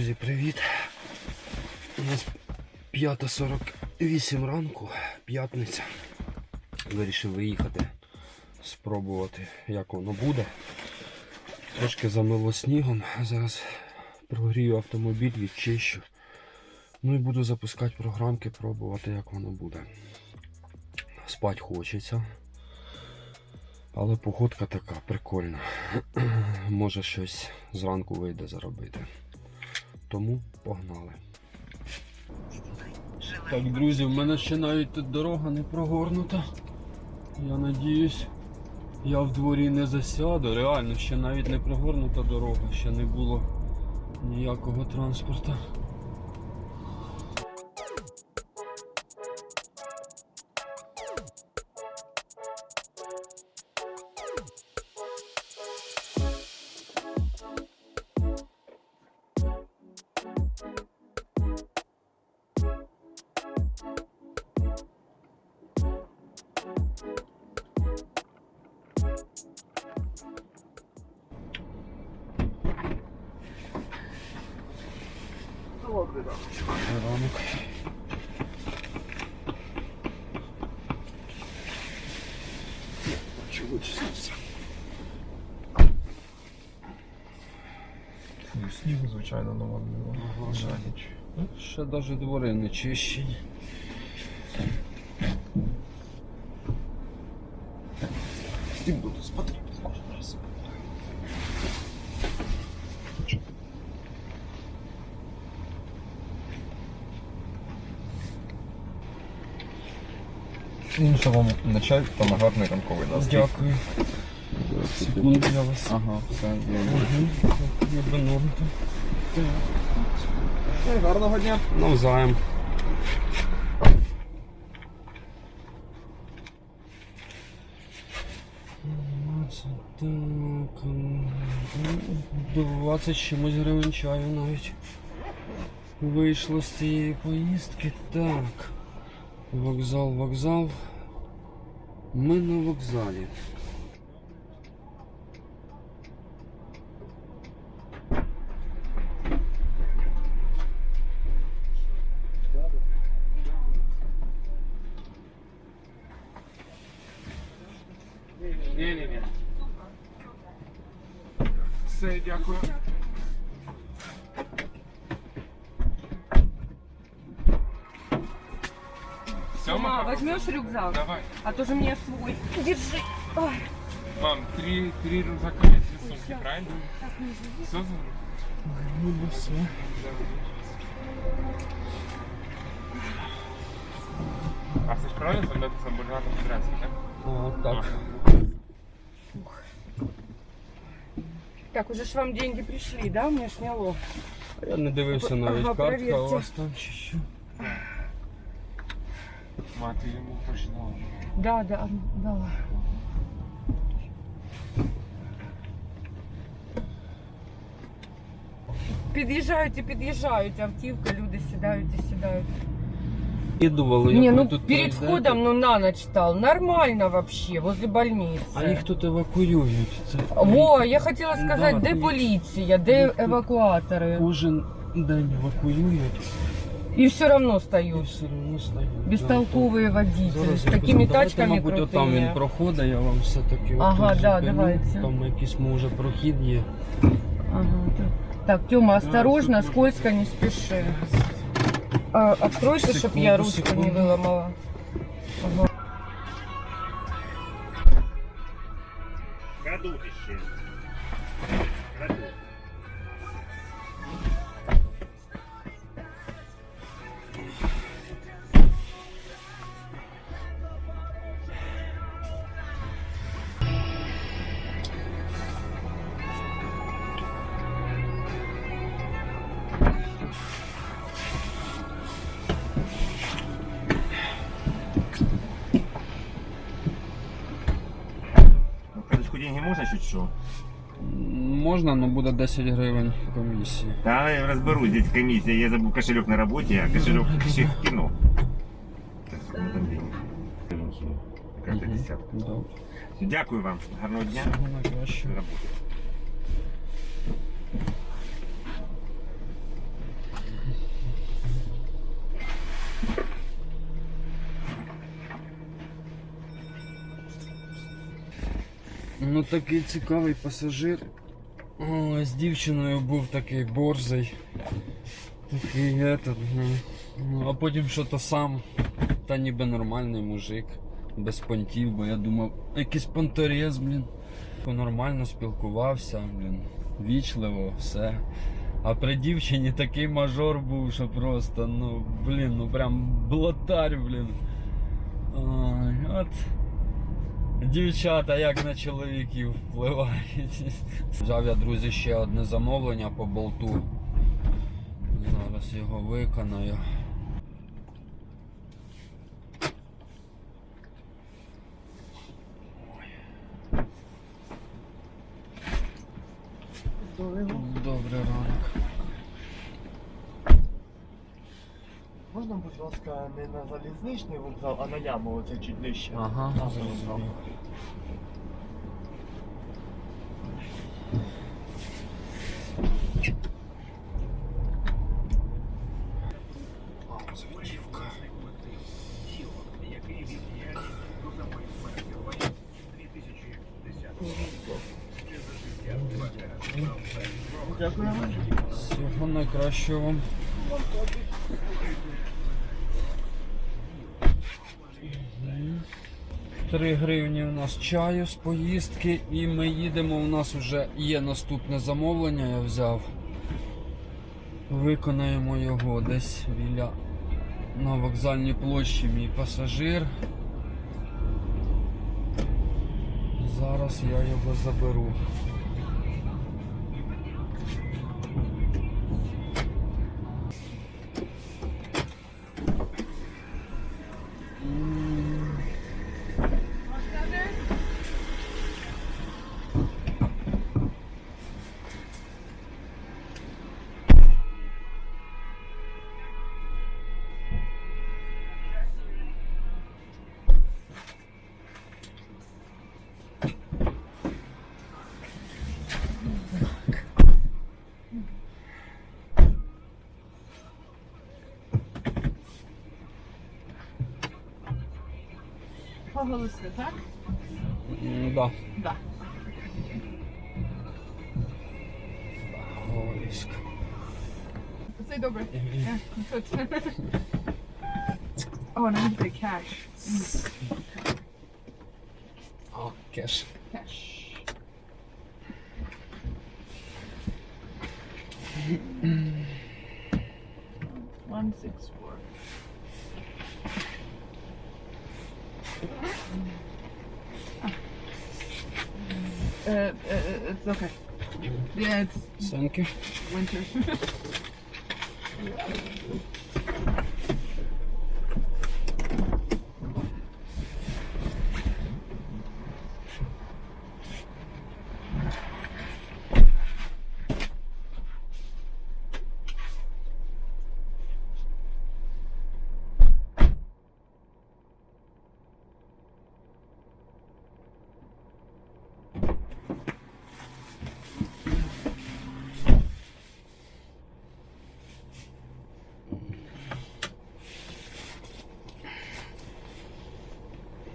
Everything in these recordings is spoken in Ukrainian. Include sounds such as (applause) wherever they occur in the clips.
Друзі, привіт! У нас 5.48 ранку, п'ятниця. Вирішив виїхати, спробувати, як воно буде. Трошки замило снігом. Зараз прогрію автомобіль, відчищу. Ну і буду запускати програмки, пробувати, як воно буде. Спать хочеться. Але погодка така прикольна. (clears throat) Може щось зранку вийде заробити. Тому погнали. Так, друзі, в мене ще навіть тут дорога не прогорнута. Я надіюсь, я в дворі не засяду. Реально, ще навіть не прогорнута дорога, ще не було ніякого транспорту. Чого чистився? Ну, Снігу, звичайно, навалило. Ага. За ніч. Ще навіть двори не чищені. Ти буду спати що вам начать, там гарний ранковий настрій. Дякую. Секунду я вас. Ага, все, я норм. Гарного дня. Навзаєм. Так, 20 чимось гривень чаю навіть вийшло з цієї поїздки. Так. Вокзал, вокзал. Ми на вокзалі. А то же мне свой. Держи. Ой, Мам, три, три рюкзака есть две сумки, правильно? Все за Ну, все. А це ж правильно займатися бургатом федерації, так? А, так. Так, уже ж вам деньги пришли, да? Мне сняло. Я не дивився навіть Ага, картка у перевірте. вас там чи що. Мати йому починала. Да, да, да. Під'їжджають і під'їжджають, автівка, люди сідають і сідають. Їдували, Не, ну тут перед входом, ну на ночь стал. Нормально вообще, возле больницы. А їх тут евакуюють. Це Во, я хотіла Ну, сказати, да, де ти- поліція, де Ну, ти- евакуатори. кожен день евакуюють І все одно і стають. все одно стають. Бестолковые водители Зараз з я такими покажу. Давайте, тачками мабуть, отам він крутыми. проходить, я вам все-таки Ага, отут да, зупиню. давайте. Там якийсь може прохід є. Ага, так. Так, Тёма, осторожно, скользко, не спеши. А, откройте, чтобы Секунду, я ручку не секунду. выломала. Ага. Чуть що? Можна, але буде 10 гривень комісії. Да, я разберусь, здесь комиссия. Я забыл кошелек на работе, а кошелек еще в кино. Так, ну там. Добре. Дякую вам. Гарного дня. Всього найкращого. Роботи. Такий цікавий пасажир. О, з дівчиною був такий борзий. Такий этот, ну. ну, а потім що то сам. Та ніби нормальний мужик. Без понтів, бо я думав, якийсь понторез, блін. Нормально спілкувався, блін. Вічливо, все. А при дівчині такий мажор був, що просто, ну, блін, ну прям блатарь, блін. Ой, от. Дівчата як на чоловіків впливають. Взяв я, друзі, ще одне замовлення по болту. Зараз його виконаю. Добрий ранок. Можна, будь ласка, не на залізничний вокзал, а на яму оце чуть нижче. Ага, Там зрозумів. вокзал. Дякую. Всього вам. Три гривні у нас чаю з поїздки і ми їдемо. У нас вже є наступне замовлення, я взяв. Виконаємо його десь біля на вокзальній площі мій пасажир. Зараз я його заберу. Поголосли, так? М, Да. Да. Говорисько. Це добре. Е, тут. О, нам буде кеш. О, кеш. Кеш. One six four. Uh, uh, it's okay. Yeah, it's Thank you. winter. (laughs)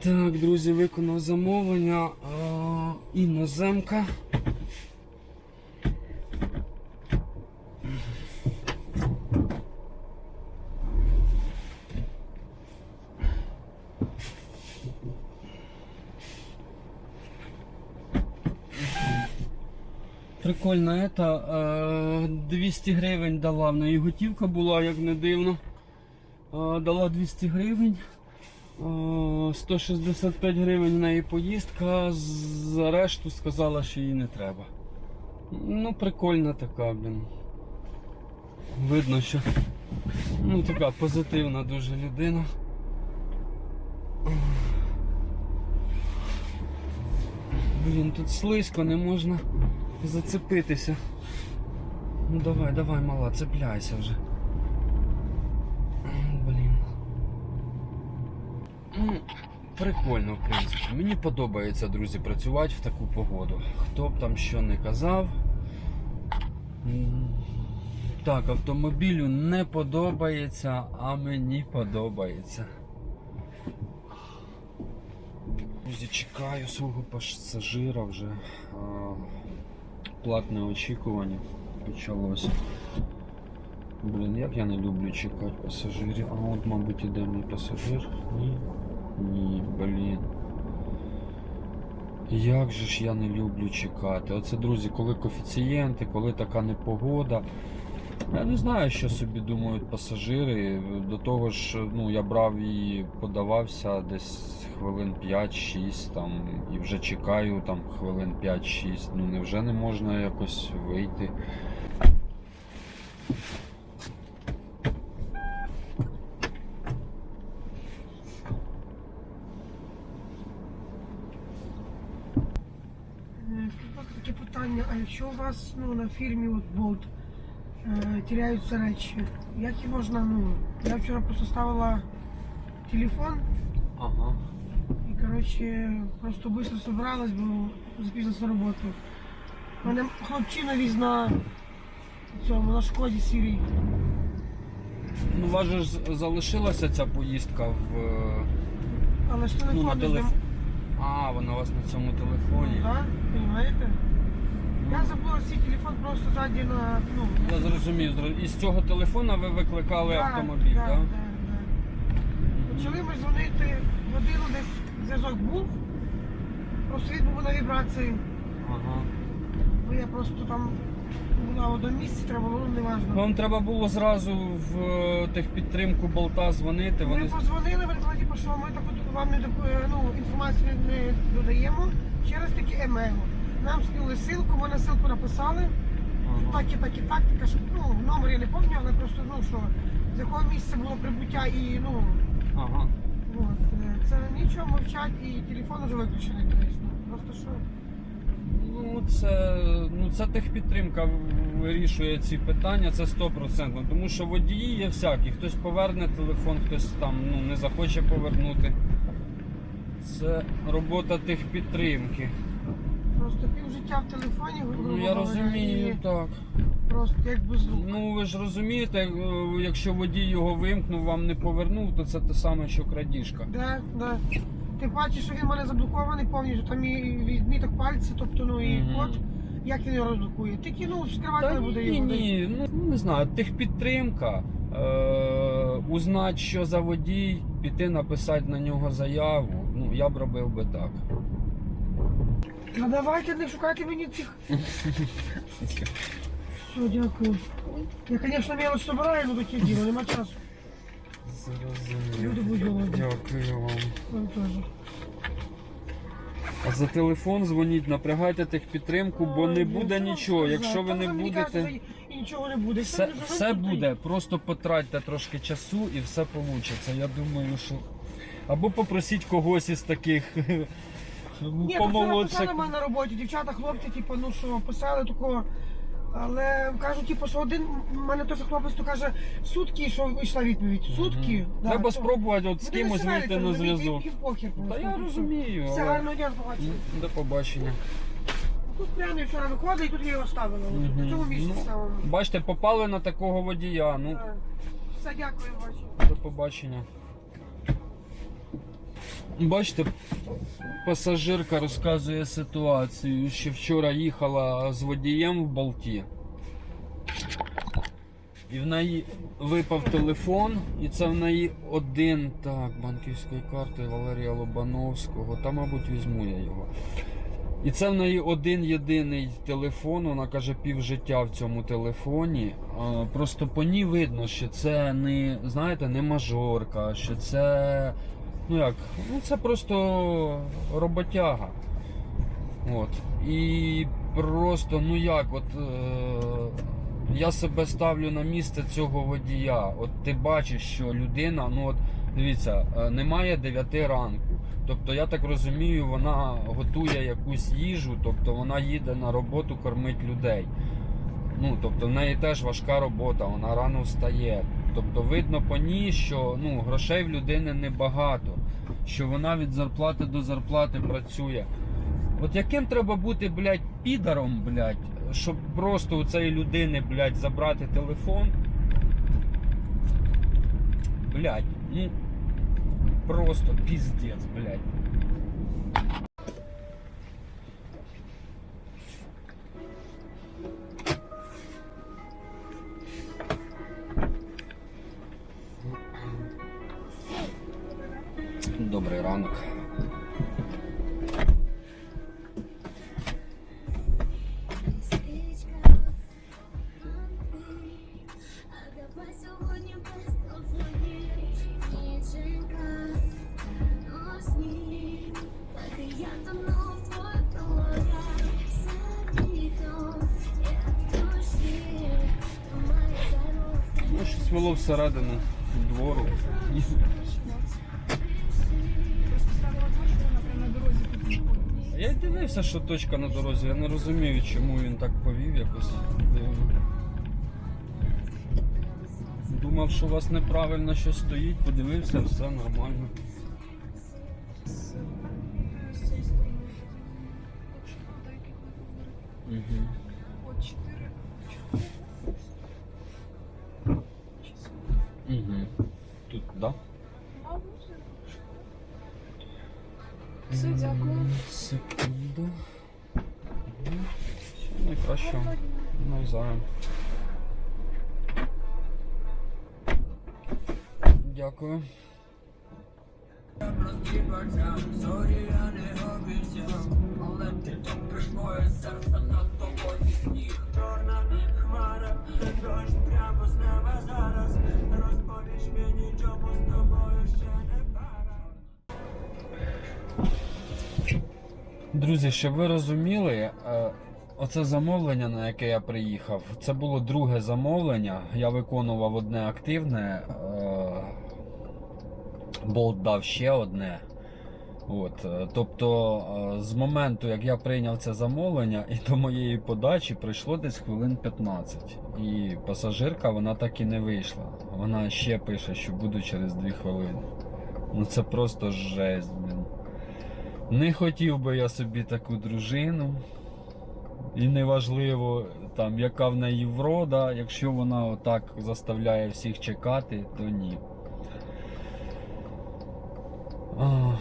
Так, друзі, виконав замовлення. Іноземка. Прикольно, это, е, 200 гривень дала, в неї готівка була, як не дивно. Дала 200 гривень. Е, 165 гривень в неї поїздка, за решту сказала, що їй не треба. Ну, прикольна така, блін. Видно, що ну, така позитивна дуже людина. Блін, тут слизько, не можна зацепитися. Ну давай, давай, мала, цепляйся вже. Блін. Ну, прикольно, в принципі. Мені подобається, друзі, працювати в таку погоду. Хто б там що не казав. Так, автомобілю не подобається, а мені подобається. друзі, чекаю свого пасажира вже. Платне очікування почалося. Блін, як я не люблю чекати пасажирів. А от, мабуть, іде мій пасажир. Ні. Ні, блін. Як же ж я не люблю чекати. Оце, друзі, коли коефіцієнти, коли така непогода. Я не знаю, що собі думають пасажири. До того ж, ну, я брав і подавався десь хвилин 5-6 там, і вже чекаю там хвилин 5-6. Ну невже не можна якось вийти? Е, Тут таке питання, а якщо у вас ну, на фірмі от Bolt е, теряються речі, як їх можна, ну, я вчора просто ставила телефон Ага. і, коротше, просто швидко зібралась, бо запізнилась на роботу. Мене хлопчина віз на цьому, на шкоді сірій. Ну, у вас же ж залишилася ця поїздка в. е, Але ж Ну, на не телеф... А, вона у вас на цьому телефоні. Да, понимаєте? Я забула свій телефон просто ззаді на, ну, Я зрозумів. зро- І з цього телефона ви викликали автомобіль, да, так? да, да. Почали ми дзвонити годину, десь зв'язок був. Просто він був на вібрації, Ага. бо я просто там була в одному місці, треба було, ну, неважно. Вам треба було зразу в е, техпідтримку болта дзвонити. Ми Вони... позвонили, вони сказали, типу, що ми таку вам не доп- е, ну, інформацію не додаємо через таке емейл. Нам скинули ссылку, ми на ссылку написали. Ага. Так і так і так, така, що ну, номер я не пам'ятаю, але просто ну що, з якого місця було прибуття і ну. Ага. От, е, це нічого мовчать і телефон вже виключений, ну, просто що. Ну, це, ну, це техпідтримка вирішує ці питання, це 100%. Тому що водії є всякі. Хтось поверне телефон, хтось там ну, не захоче повернути. Це робота техпідтримки. Просто пів життя в телефоні, грубо Ну я говоря, розумію, і так. Просто як без рук. Ну ви ж розумієте, е, якщо водій його вимкнув, вам не повернув, то це те саме, що крадіжка. Да, да. Ти бачиш, що він в мене заблокований повністю, там і відміток пальця, тобто ну і Мгм. код, як він його розблокує. Ти кинув, відкривати Та не буде ні, його. ні, ну не знаю, техпідтримка. Е, узнать, що за водій, піти написати на нього заяву. Ну, я б робив би так. Ну давайте не шукайте мені цих. Все, дякую. Я, звісно, мелочь собираю, але таке діло, нема часу. Люди будуть голодні. Дякую вам. Вам теж. А за телефон дзвоніть, напрягайте техпідтримку, бо не буде нічого. Якщо ви не будете. І нічого не буде. Все, все буде, просто потратьте трошки часу і все вийде. Я думаю, що. Або попросіть когось із таких Ні, то вчора помолодших. писали мене на роботі, дівчата, хлопці, типу, ну що, писали такого. Але кажуть, типу, що один, в мене теж хлопець то каже, сутки, що вийшла відповідь. Сутки. Да, Треба то- спробувати от з кимось вийти на зв'язок. І, і в похер Та просто. я Ну, розумію. Все але- гарного дня, побачення. Ну, До побачення. Тут прямо вчора виходить, і тут я його ставила. Мгм. На цьому місці Ну, ставила. Бачите, попали на такого водія. Ну, Все, дякую, бачу. до побачення. Бачите, пасажирка розказує ситуацію, що вчора їхала з водієм в болті. І в неї випав телефон, і це в неї один так, банківської карти Валерія Лобановського. Та, мабуть, візьму я його. І це в неї один єдиний телефон. Вона каже, пів життя в цьому телефоні. Просто по ній видно, що це не, знаєте, не мажорка, що це. Ну як, ну це просто роботяга. От. І просто, ну як, от е, я себе ставлю на місце цього водія. От ти бачиш, що людина, ну от дивіться, е, немає 9 ранку. Тобто, я так розумію, вона готує якусь їжу, тобто вона їде на роботу кормить людей. Ну, тобто в неї теж важка робота, вона рано встає. Тобто видно по ній, що ну, грошей в людини небагато, що вона від зарплати до зарплати працює. От яким треба бути, блядь, підаром, блядь, щоб просто у цієї людини, блядь, забрати телефон. Блядь, ну просто піздець, блядь. Ну, щось вело всередину Я й дивився, що точка на дорозі. Я не розумію, чому він так повів якось. Думав, що у вас неправильно щось стоїть, подивився, все нормально. Угу. Угу. Тут, да? Все, дякую. Секунду. Все найкраще. Навзаєм. Дякую. Друзі, щоб ви розуміли, е, оце замовлення, на яке я приїхав, це було друге замовлення. Я виконував одне активне, болт дав ще одне. От, е, тобто, е, з моменту, як я прийняв це замовлення, і до моєї подачі пройшло десь хвилин 15. І пасажирка вона так і не вийшла. Вона ще пише, що буду через 2 хвилини. Ну це просто жесть. Не хотів би я собі таку дружину. І неважливо, там, яка в неї врода, якщо вона отак заставляє всіх чекати, то ні. Ах.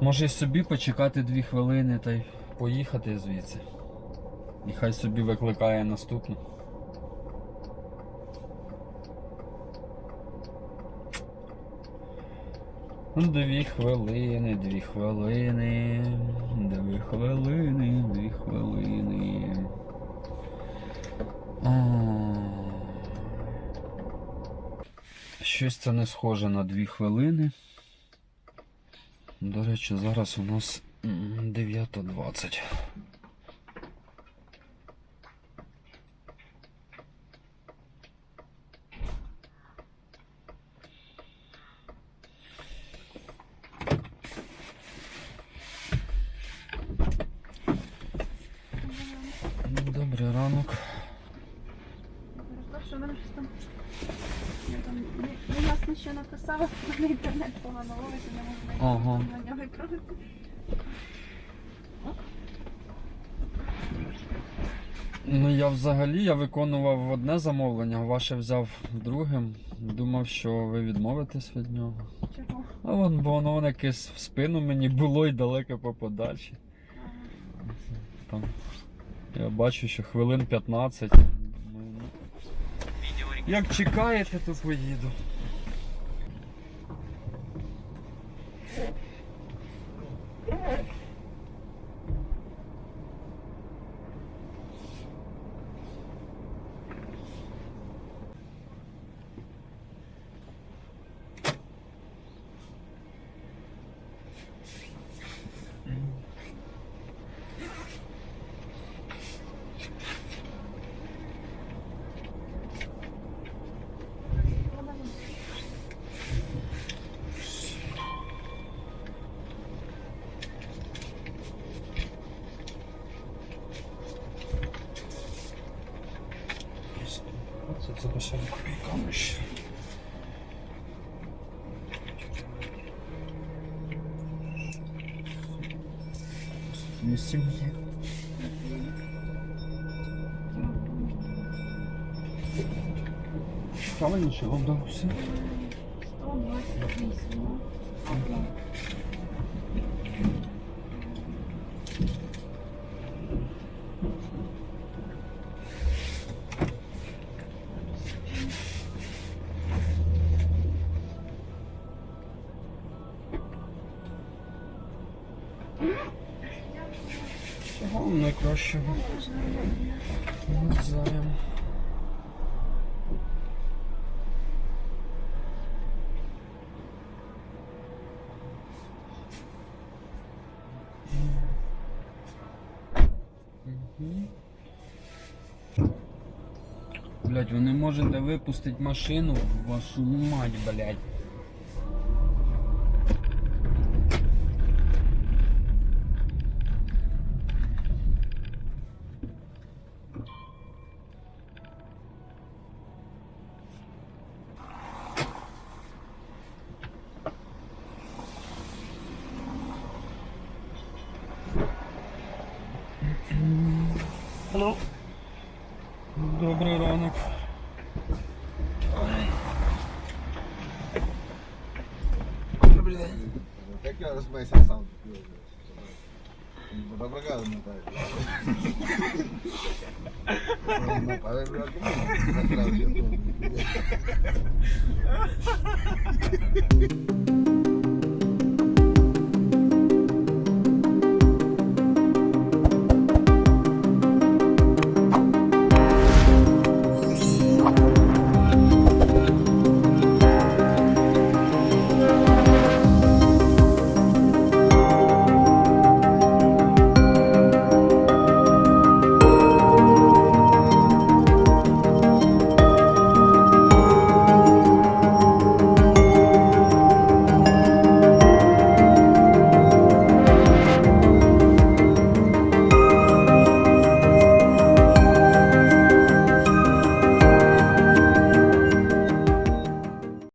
Може собі почекати дві хвилини та й поїхати звідси. І хай собі викликає наступну. Дві хвилини, дві хвилини, дві хвилини, дві хвилини. Щось це не схоже на дві хвилини. До речі, зараз у нас 9.20. Добрий ранок. Що в мене щось там. Я там не- неясно, що написала, на інтернет погано ловить, і не можу знайти Ага. на нього відправити. Ну я взагалі я виконував одне замовлення, ваше взяв другим. Думав, що ви відмовитесь від нього. Чого? А вон, бо воно якесь в спину мені було і далеко по подальші. Там, я бачу, що хвилин 15. Ну, Як чекаєте, то поїду. Це за дешеві копійками ще. Вісім є. Правильно, що найкращого. Навзаєм. Блять, ви не можете випустити машину, вашу мать, блять. Так я